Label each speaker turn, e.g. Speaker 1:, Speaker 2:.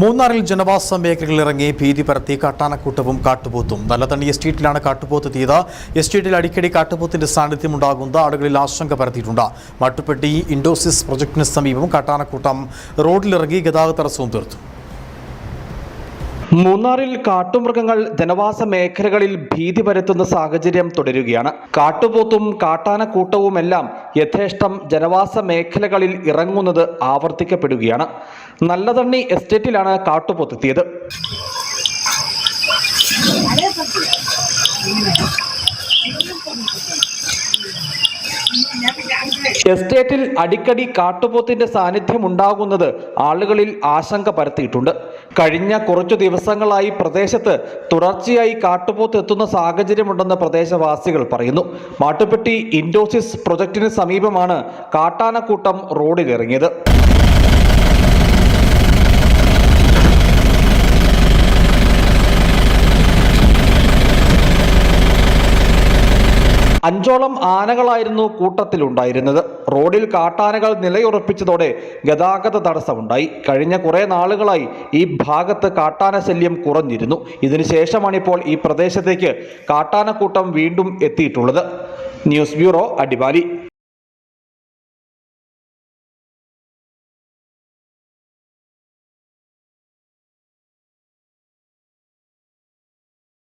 Speaker 1: മൂന്നാറിൽ ജനവാസ മേഖലകളിൽ ഇറങ്ങി ഭീതി പരത്തി കാട്ടാനക്കൂട്ടവും കാട്ടുപോത്തും. നല്ലതണ്ണി എസ്റ്റേറ്റിലാണ് കാട്ടുപോത്ത് എത്തിയത് എസ്റ്റേറ്റിൽ അടിക്കടി കാട്ടുപോത്തിന്റെ സാന്നിധ്യം ഉണ്ടാകുന്നത് ആളുകളിൽ ആശങ്ക പരത്തിയിട്ടുണ്ട്. മട്ടുപ്പെട്ടി ഇൻഡോസിസ് പ്രൊജക്ടിന് സമീപം കാട്ടാനക്കൂട്ടം റോഡിലിറങ്ങി ഗതാഗത തടസ്സവും തീർത്തു.
Speaker 2: മൂന്നാറിൽ കാട്ടുമൃഗങ്ങൾ ജനവാസ മേഖലകളിൽ ഭീതി പരത്തുന്ന സാഹചര്യം തുടരുകയാണ്. കാട്ടുപോത്തും കാട്ടാനക്കൂട്ടവുമെല്ലാം യഥേഷ്ടം ജനവാസ മേഖലകളിൽ ഇറങ്ങുന്നത് ആവർത്തിക്കപ്പെടുകയാണ്. നല്ലതണ്ണി എസ്റ്റേറ്റിലാണ് കാട്ടുപോത്തെത്തിയത് എസ്റ്റേറ്റിൽ അടിക്കടി കാട്ടുപോത്തിന്റെ സാന്നിധ്യം ഉണ്ടാകുന്നത് ആളുകളിൽ ആശങ്ക പരത്തിയിട്ടുണ്ട്. കഴിഞ്ഞ കുറച്ചു ദിവസങ്ങളായി പ്രദേശത്ത് തുടർച്ചയായി കാട്ടുപോത്ത് എത്തുന്ന സാഹചര്യമുണ്ടെന്ന് പ്രദേശവാസികൾ പറയുന്നു. മാട്ടുപ്പെട്ടി ഇൻഡോസിസ് പ്രൊജക്ടിന് സമീപമാണ് കാട്ടാനക്കൂട്ടം റോഡിലിറങ്ങിയത്. അഞ്ചോളം ആനകളായിരുന്നു കൂട്ടത്തിലുണ്ടായിരുന്നത്. റോഡിൽ കാട്ടാനകൾ നിലയുറപ്പിച്ചതോടെ ഗതാഗത തടസ്സമുണ്ടായി. കഴിഞ്ഞ കുറേ നാളുകളായി ഈ ഭാഗത്ത് കാട്ടാന ശല്യം കുറഞ്ഞിരുന്നു. ഇതിനുശേഷമാണ് ഇപ്പോൾ ഈ പ്രദേശത്തേക്ക് കാട്ടാനക്കൂട്ടം വീണ്ടും എത്തിയിട്ടുള്ളത്. News bureau Adimali.